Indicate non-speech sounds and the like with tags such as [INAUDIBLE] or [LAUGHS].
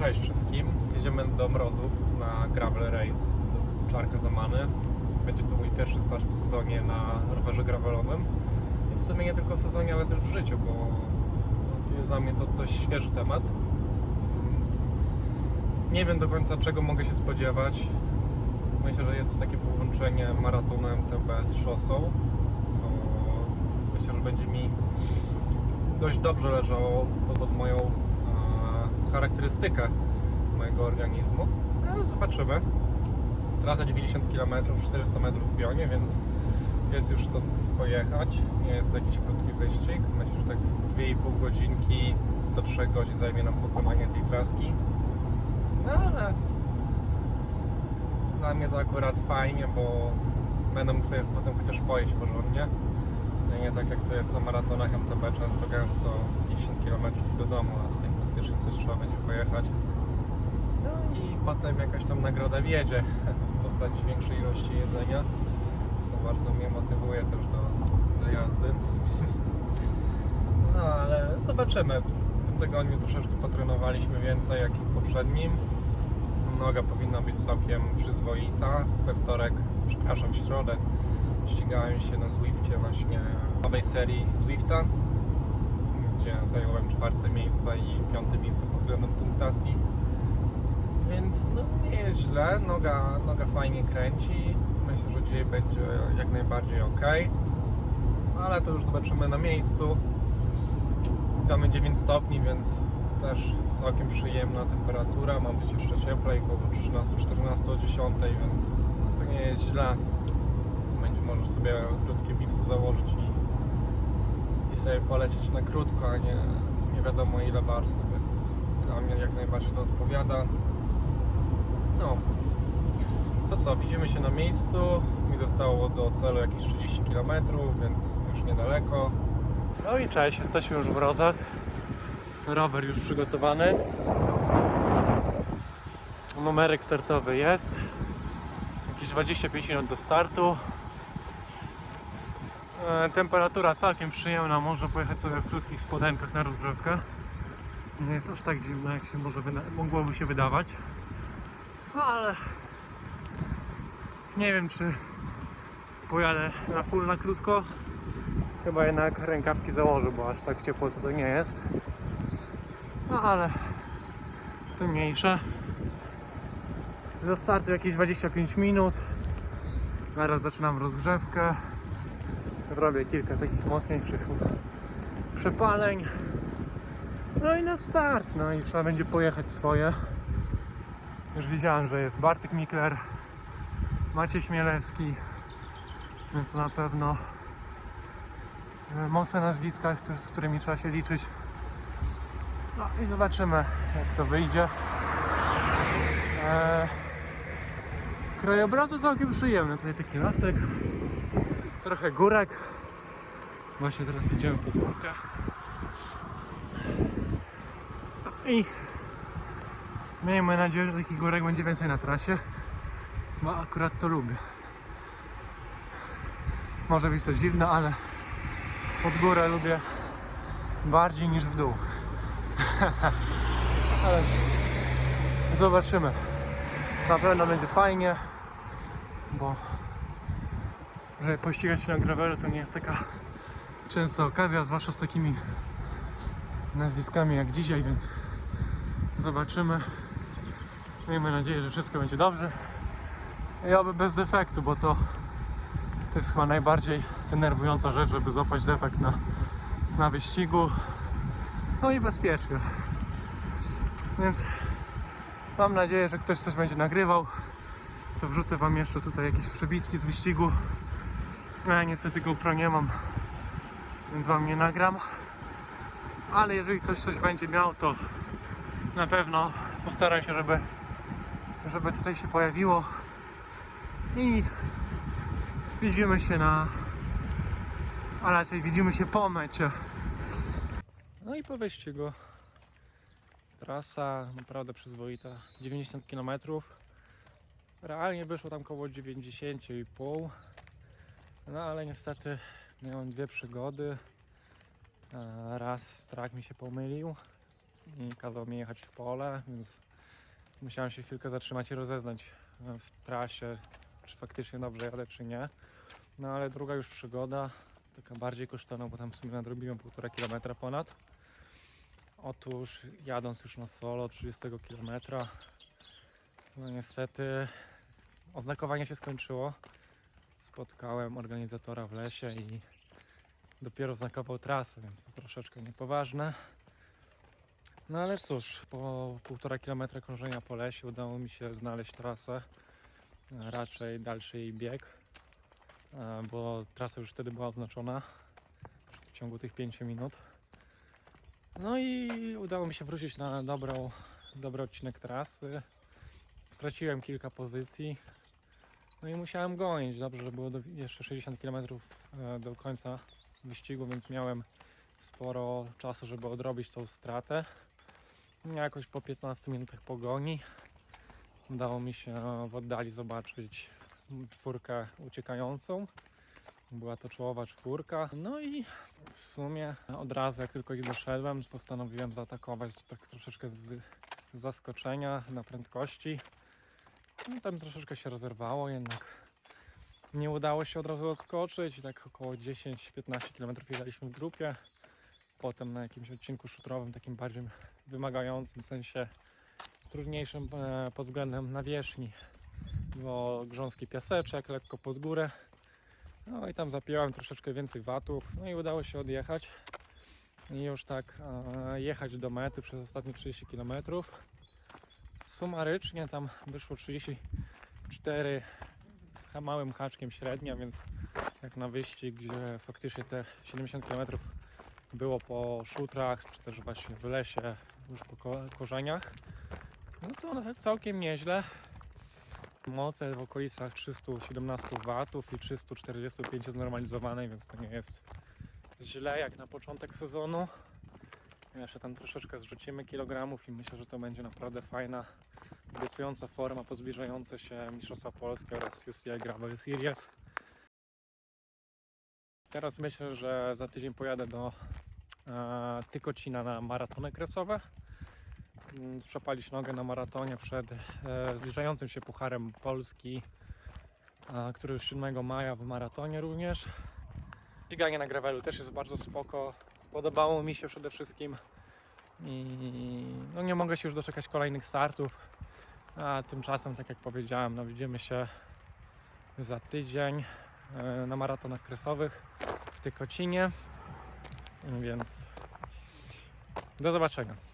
cześć wszystkim. Jedziemy do Mrozów na Gravel Race do Czarka Zamany. Będzie to mój pierwszy start w sezonie na rowerze gravelowym. I w sumie nie tylko w sezonie, ale też w życiu, bo jest dla mnie to dość świeży temat. Nie wiem do końca czego mogę się spodziewać. Myślę, że jest to takie połączenie maratonu MTB z szosą, co myślę, że będzie mi dość dobrze leżało pod, moją charakterystykę mojego organizmu. No, zobaczymy. Trasa 90 km, 400 metrów w pionie, więc jest już co pojechać. Nie jest to jakiś krótki wyścig. Myślę, że tak 2,5 godzinki do 3 godzin zajmie nam pokonanie tej traski. No ale dla mnie to akurat fajnie, bo będę sobie potem chociaż pojeść porządnie. No nie tak jak to jest na maratonach MTB, często gęsto 50 km do domu, a faktycznie coś trzeba będzie pojechać. No i potem jakaś tam nagroda wiedzie [LAUGHS] w postaci większej ilości jedzenia, co bardzo mnie motywuje też do, do jazdy. [LAUGHS] No ale zobaczymy. W tym tygodniu troszeczkę potrenowaliśmy więcej jak i w poprzednim. Noga powinna być całkiem przyzwoita. We wtorek, przepraszam, w środę ścigałem się na Zwiftie właśnie nowej serii Zwifta, gdzie zająłem czwarte miejsce i piąte miejsce pod względem punktacji. Więc no, nie jest źle, noga, noga fajnie kręci. Myślę, że dzisiaj będzie jak najbardziej ok. Ale to już zobaczymy na miejscu. Mamy 9 stopni, więc też całkiem przyjemna temperatura. Ma być jeszcze cieplej, około 13-14 o 10, więc no, to nie jest źle. Będzie można sobie krótkie bipsy założyć i, i sobie polecieć na krótko, a nie, nie wiadomo ile warstw, więc dla mnie jak najbardziej to odpowiada. No, to co, widzimy się na miejscu. Mi zostało do celu jakieś 30 km, więc już niedaleko. No i cześć, jesteśmy już w Rozach. Rower już przygotowany. Numerek startowy jest. Jakieś 25 minut do startu. E, Temperatura całkiem przyjemna, można pojechać sobie w krótkich spodenkach na rozgrzewkę. Nie jest aż tak zimno, jak się może mogłoby się wydawać. No ale nie wiem, czy pojadę na full na krótko. Chyba jednak rękawki założę, bo aż tak ciepło to nie jest. No ale to mniejsze. Za startu jakieś 25 minut. Zaraz zaczynam rozgrzewkę. Zrobię kilka takich mocniejszych przepaleń. No i na start. No i trzeba będzie pojechać swoje. Już widziałem, że jest Bartek Mikler, Maciej Chmielewski, więc na pewno e, mocne nazwiska, z którymi trzeba się liczyć. No i zobaczymy, jak to wyjdzie. Eee, krajobrazy całkiem przyjemne. Tutaj taki lasek, trochę górek. Właśnie teraz idziemy pod górkę. I miejmy nadzieję, że takich górek będzie więcej na trasie, bo akurat to lubię. Może być to dziwne, ale pod górę lubię bardziej niż w dół. [LAUGHS] Ale zobaczymy. Na pewno będzie fajnie, bo żeby pościgać się na gravelu to nie jest taka częsta okazja, zwłaszcza z takimi nazwiskami jak dzisiaj, więc zobaczymy. Miejmy nadzieję, że wszystko będzie dobrze. I oby bez defektu, bo to, to jest chyba najbardziej denerwująca rzecz, żeby złapać defekt na, na wyścigu. No i bezpiecznie. Więc mam nadzieję, że ktoś coś będzie nagrywał. To wrzucę wam jeszcze tutaj jakieś przebitki z wyścigu. No Ja niestety GoPro nie mam, więc wam nie nagram. Ale jeżeli ktoś coś będzie miał, to na pewno postaram się, żeby, żeby tutaj się pojawiło. I widzimy się na. A raczej widzimy się po mecie. No i po wyścigu. Trasa naprawdę przyzwoita. 90 km. Realnie wyszło tam około 90,5. No ale niestety miałem dwie przygody. E, Raz trak mi się pomylił. i kazał mi jechać w pole, więc musiałem się chwilkę zatrzymać i rozeznać e, w trasie, czy faktycznie dobrze jadę, czy nie. No ale druga już przygoda, taka bardziej kosztowna, bo tam w sumie nadrobiłem półtora kilometra ponad. Otóż jadąc już na solo 30 km, no niestety oznakowanie się skończyło. Spotkałem organizatora w lesie i dopiero znakował trasę, więc to troszeczkę niepoważne. No ale cóż, po półtora kilometra krążenia po lesie udało mi się znaleźć trasę, raczej dalszy jej bieg, e, bo trasa już wtedy była oznaczona w ciągu tych 5 minut. No i udało mi się wrócić na dobrą, dobry odcinek trasy. Straciłem kilka pozycji. No i musiałem gonić. Dobrze, że było do, jeszcze 60 km do końca wyścigu, więc miałem sporo czasu, żeby odrobić tą stratę. Jakoś po 15 minutach pogoni udało mi się w oddali zobaczyć czwórkę uciekającą. Była to czołowa czwórka. No i w sumie od razu, jak tylko ich doszedłem, postanowiłem zaatakować tak troszeczkę z zaskoczenia na prędkości. No, tam troszeczkę się rozerwało, jednak nie udało się od razu odskoczyć. Tak około 10-15 km jechaliśmy w grupie. Potem na jakimś odcinku szutrowym, takim bardziej wymagającym, w sensie trudniejszym e, pod względem nawierzchni. Było grząski piaseczek, lekko pod górę. No i tam zapiąłem troszeczkę więcej watów, no i udało się odjechać. I już tak e, jechać do mety przez ostatnie 30 km. Sumarycznie tam wyszło 34 z małym haczkiem średnia, więc jak na wyścig, gdzie faktycznie te 70 km było po szutrach, czy też właśnie w lesie, już po ko- korzeniach, no to całkiem nieźle. Moce w okolicach 317 W i 345 znormalizowanej, więc to nie jest źle jak na początek sezonu. Jeszcze tam troszeczkę zrzucimy kilogramów i myślę, że to będzie naprawdę fajna, obiecująca forma po zbliżające się Mistrzostwa Polskie oraz UCI Gravel Series. Teraz myślę, że za tydzień pojadę do e, Tykocina na maratony kresowe. Mm, Przepalić nogę na maratonie przed e, zbliżającym się Pucharem Polski, e, który już 7 maja w maratonie również. Bieganie na gravelu też jest bardzo spoko. Podobało mi się przede wszystkim i no nie mogę się już doczekać kolejnych startów. A tymczasem, tak jak powiedziałem, no widzimy się za tydzień e, na maratonach kresowych w Tykocinie. Więc do zobaczenia.